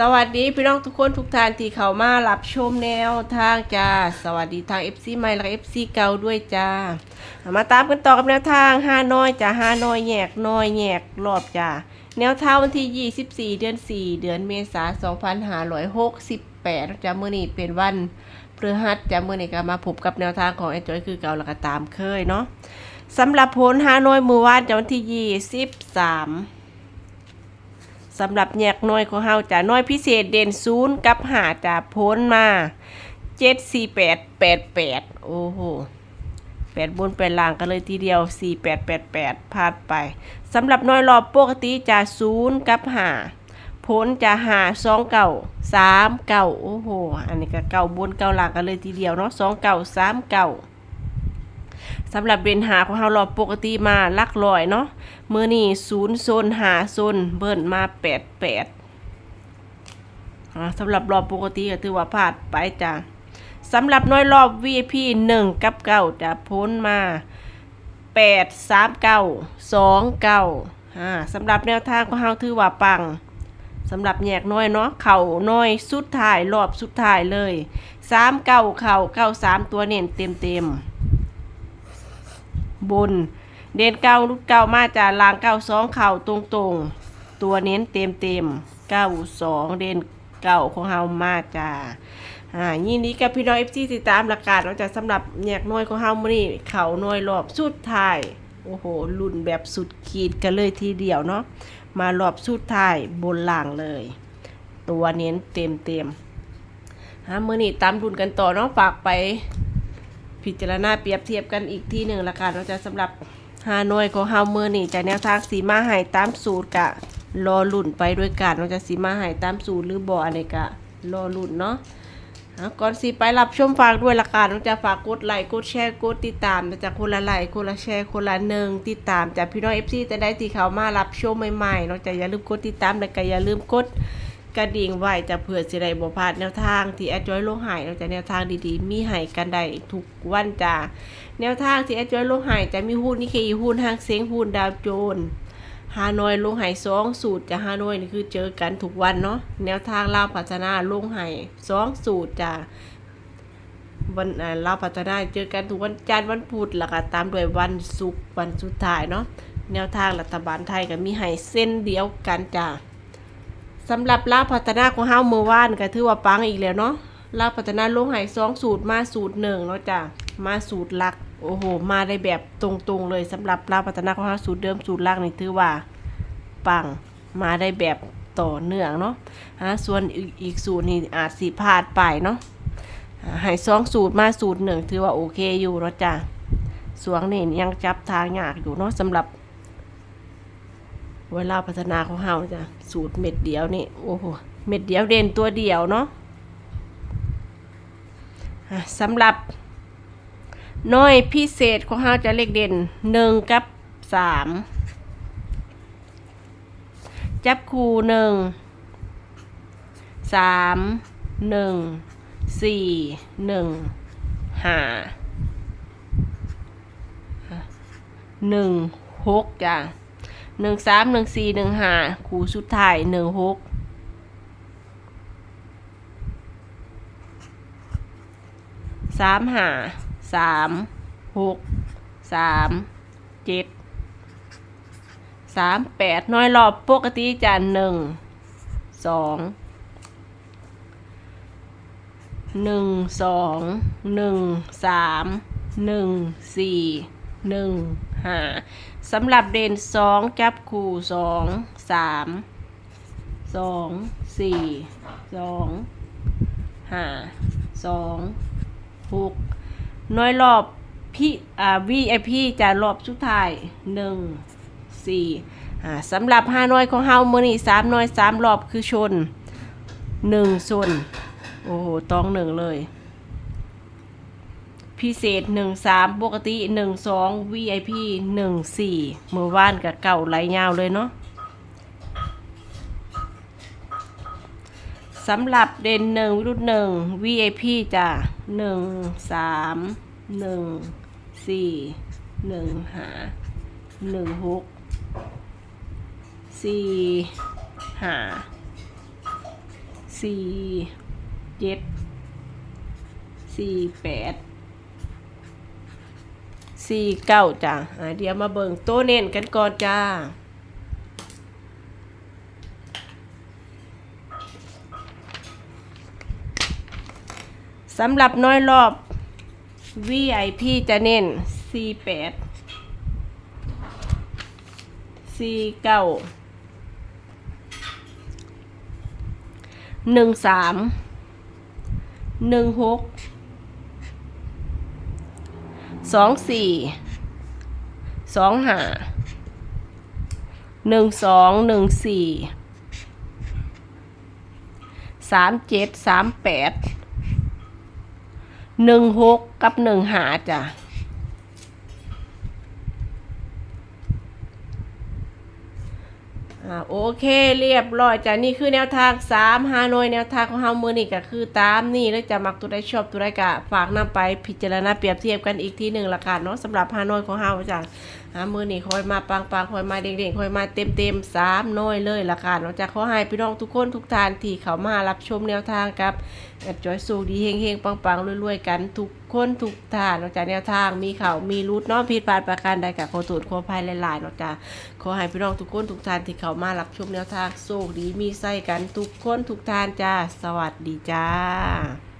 สวัสดีพี่น้องทุกคนทุกท่านที่เข้ามารับชมแนวทางจ้าสวัสดีทาง FC ใหม่และ FC เก่าด้วยจ้ามาตามกันต่อกับแนวทางห้าน้อยจ้าห้าน้อยแยกน้อยแยกรอบจ้าแนวทางวันที่ 24 เดือน 4 เดือนเมษายน2568จ้ามื้อนี้เป็นวันพฤหัสจ้ามื้อนี้ก็มาพบกับแนวทางของไอ้จอยคือเก่าแล้วก็ตามเคยเนาะสำหรับผลห้าน้อยมือวานจ้าวันที่ 23 สำหรับแยกน้อยของเฮาจะน้อยพิเศษเด่นศูนย์กับหาจะพ้นมาเจ็ดสี่แปดแปดแปดโอ้โหแปดบนแปดล่างกันเลยทีเดียวสี่แปดแปดแปดพลาดไปสำหรับน้อยรอบปกติจะศูนย์กับหาพ้นจะหาสองเก่าสามเก่าโอ้โห อันนี้ก็เก่าบนเก่าล่างกันเลยทีเดียวเนาะสองเก่าสามเก่า สำหรับเบนหาของเรารอบปกติมาลักลอยเนาะมือนี่ศูนย์โซนหาโซนเบิ้นมาแปดแปดสำหรับรอบปกติก็ถือว่าพลาดไปจ้ะสำหรับน้อยรอบ VIP หนึ่งกับเก้าจะพ้นมาแปดสามเก้าสองเก้าอ่าสำหรับแนวทางของเราถือว่าปังสำหรับแยกน้อยเนาะเข่าน้อยสุดท้ายรอบสุดท้ายเลยสามเก้าเข่าเก้าสามตัวเน้นเต็มเต็มๆ บน เด่นเก้าลุดเก้ามาจากลางเก้าสองเข่าตรงตรงๆตัวเน้นเต็มเต็มเก้าสองเด่นเก้าของเฮามาจ้าอ่ายินดีกับพี่น้องเอฟซีติดตามหลัการเราจะสำหรับแยกน้อยของเฮามื้อนี้เข่าน้อยรอบสุดท้ายโอ้โหรุ่นแบบสุดขีดกันเลยทีเดียวเนาะมารอบสุดท้ายบนล่างเลย ตัวเน้นเต็มเต็มฮะมื้อนี้ตามรุ่นกันต่อเนาะฝากไป พิจารณาเปรียบเทียบกันอีกที่หนึ่งละกันเราจะสำหรับฮานอยของเฮาเมอร์นี่จากแนวทางสีมาหายตามสูตรกะรอลุ่นไปด้วยกันเราจะสีมาหายตามสูตรหรือบ่อะไรกะรอลุ่นเนาะอะก่อนสีไปรับชมฝากด้วยละกันเราจะฝากกดไลค์กดแชร์กดติดตามจากคนละไลค์คนละแชร์คนละหนึ่งติดตามจากพี่น้องเอฟซีจะได้ที่เขามารับชมใหม่ๆเราจะอย่าลืมกดติดตามและก็อย่าลืมกด กระดิ่งไว้จะเผื่อสิได้บ่พลาดแนวทางที่แอดจอยลงหายเราจะแนวทางดีๆ มีให้กันได้ทุกวันจ้าแนวทางที่แอดจอยลงหายจะมีหุ้นนี่คือหุ้นห้างเซ็งหุ้นดาวโจนส์ฮานอยลงหายสองสูตรจะฮานอยนี่คือเจอกันทุกวันเนาะแนวทางลาวพัฒนาลงหายสองสูตรจ้าวันลาวพัฒนาเจอกันทุกวันจันทร์วันพุธแล้วก็ตามด้วยวันศุกร์วันสุดท้ายเนาะแนวทางรัฐบาลไทยก็มีให้เส้นเดียวกันจ้า สำหรับลาพัฒนาของเฮาเมื่อวานก็ถือว่าปังอีกแล้วเนาะลาพัฒนาลงหายสองสูตรมาสูตรหนึ่งเนาะจ้ะมาสูตรหลัก โอ้โห มาได้แบบตรงๆเลยสำหรับลาพัฒนาของเฮาสูตรเดิมสูตรหลักนี่ถือว่าปังมาได้แบบต่อเนื่องเนาะฮะส่วนอีกอีกสูตรนี่อาจสิพลาดไปเนาะอ่าให้สองสูตรมาสูตรหนึ่งถือว่าโอเคอยู่เนาะจ้ะสวงนี่ยังจับทางยากอยู่เนาะสำหรับ เวลาพัฒนาของเฮาจ้ะสูตรเม็ดเดียวนี่โอ้โหเม็ดเดียวเด่นตัวเดียวเนาะสำหรับน้อยพิเศษของเฮาจะเลขเด่นหนึ่งกับสามจับคู่หนึ่งสามหนึ่งสี่หนึ่งห้าหนึ่งหกจ้ะ หนึ่งสามหนึ่งสี่หนึ่งห้าคู่สุดท้ายหนึ่งหกสามห้าสามหกสามเจ็ดสามแปดน้อยรอบปกติจะหนึ่งสองหนึ่งสองหนึ่งสามหนึ่งสี่ หนึ่งห้าสำหรับเด่นสองจับคู่สองสามสองสี่สองห้าสองหกน้อยรอบพี่อ่าวีไอพีจะรอบสุดท้ายหนึ่งสี่อ่าสำหรับห้าน้อยของเฮามือนี่สามน้อยสามรอบคือชนหนึ่งส่วนโอ้โหต้องหนึ่งเลย พิเศษหนึ่งสามปกติหนึ่งสอง VIP หนึ่งสี่เมื่อวานกับเก่าไหลยาวเลยเนาะสำหรับเด่นหนึ่งวิรุ่นหนึ่ง VIP จ้ะหนึ่งสามหนึ่งสี่หนึ่งหาหนึ่งหกสี่หาสี่เจ็ดสี่แปด สี่เก้าจ้ะอ่าเดี๋ยวมาเบิ่งโตเน้นกันก่อนจ้าสำหรับน้อยรอบ VIP จะเน้น 48 49 13 16 สองสี่สองห้าหนึ่งสองหนึ่งสี่สามเจ็ดสามแปดหนึ่งหกกับหนึ่งหาจ้ะ อ่าโอเคเรียบร้อยจ้ะนี่คือแนวทางสามฮานอยแนวทางของเฮามือนี่ก็คือตามนี่แล้วจะมักตัวได้ชอบตัวได้กะฝากนำไปพิจารณาเปรียบเทียบกันอีกทีหนึ่งละกันเนาะสำหรับฮานอยของเฮาจ้ะ หามือนี่คอยมาปังปังๆคอยมาเด้งๆคอยมาเต็มเต็มๆสามน้อยเลยละกันเนาจะขอให้พี่น้องทุกคนทุกทานที่เขามารับชมแนวทางกับแอดจอยสูดีเฮงๆปังๆรวยๆกันทุกคนทุกทานเนาจากแนวทางมีเขามีรุดเนาะผิดพลาดประการใดกับขอโทษขอภัยหลายๆเนาจะขอให้พี่น้องทุกคนทุกทานที่เขามารับชมแนวทางโชคดีมีไส้กันทุกคนทุกทานจ้าสวัสดีจ้า